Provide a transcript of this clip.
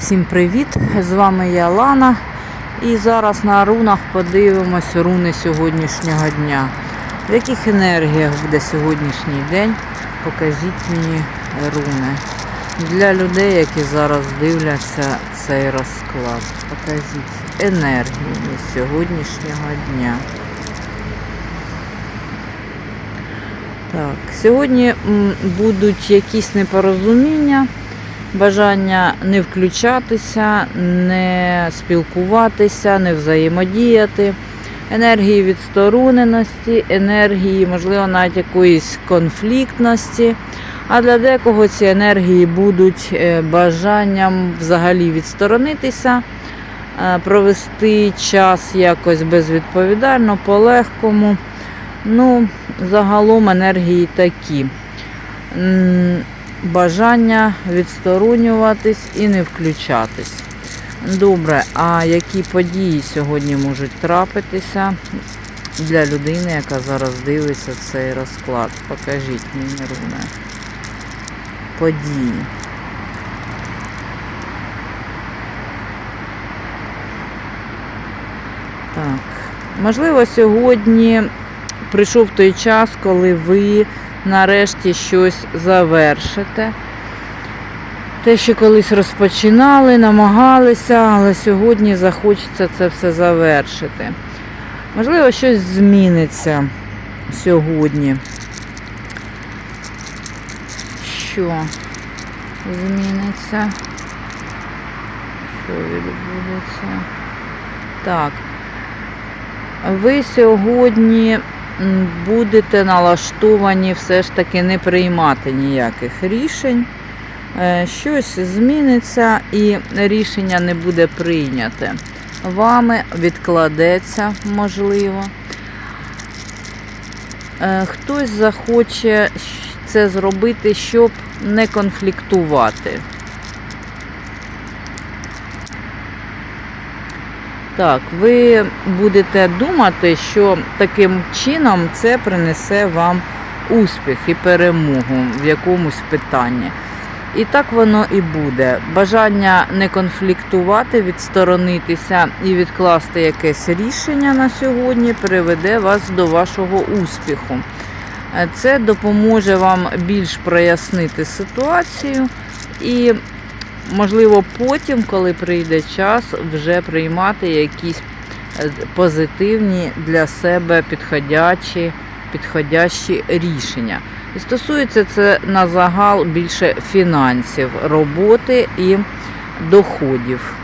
Всім привіт! З вами я Лана. І зараз на рунах подивимось руни сьогоднішнього дня. В яких енергіях буде сьогоднішній день? Покажіть мені руни. Для людей, які зараз дивляться цей розклад. Покажіть енергії сьогоднішнього дня. Так, сьогодні будуть якісь непорозуміння, бажання не включатися, не спілкуватися, не взаємодіяти, енергії відстороненості, енергії, можливо, навіть якоїсь конфліктності. А для декого ці енергії будуть е, бажанням взагалі відсторонитися, е, провести час якось безвідповідально, по-легкому. Ну, загалом енергії такі. Бажання відсторонюватись і не включатись. Добре, а які події сьогодні можуть трапитися для людини, яка зараз дивиться цей розклад? Покажіть мені, Руне. Події. Так. Можливо, сьогодні прийшов той час, коли ви нарешті щось завершите. Те, що колись розпочинали, намагалися, але сьогодні захочеться це все завершити. Можливо, щось зміниться сьогодні. Що зміниться? Що відбудеться? Так. Ви сьогодні будете налаштовані все ж таки не приймати ніяких рішень. Е, Щось зміниться і рішення не буде прийняте. Вами відкладеться, можливо. Е, Хтось захоче це зробити, щоб не конфліктувати. Так, ви будете думати, що таким чином це принесе вам успіх і перемогу в якомусь питанні. І так воно і буде. Бажання не конфліктувати, відсторонитися і відкласти якесь рішення на сьогодні приведе вас до вашого успіху. Це допоможе вам більш прояснити ситуацію і можливо, потім, коли прийде час, вже приймати якісь е, позитивні для себе підходячі, підходящі рішення. І стосується це на загал більше фінансів, роботи і доходів.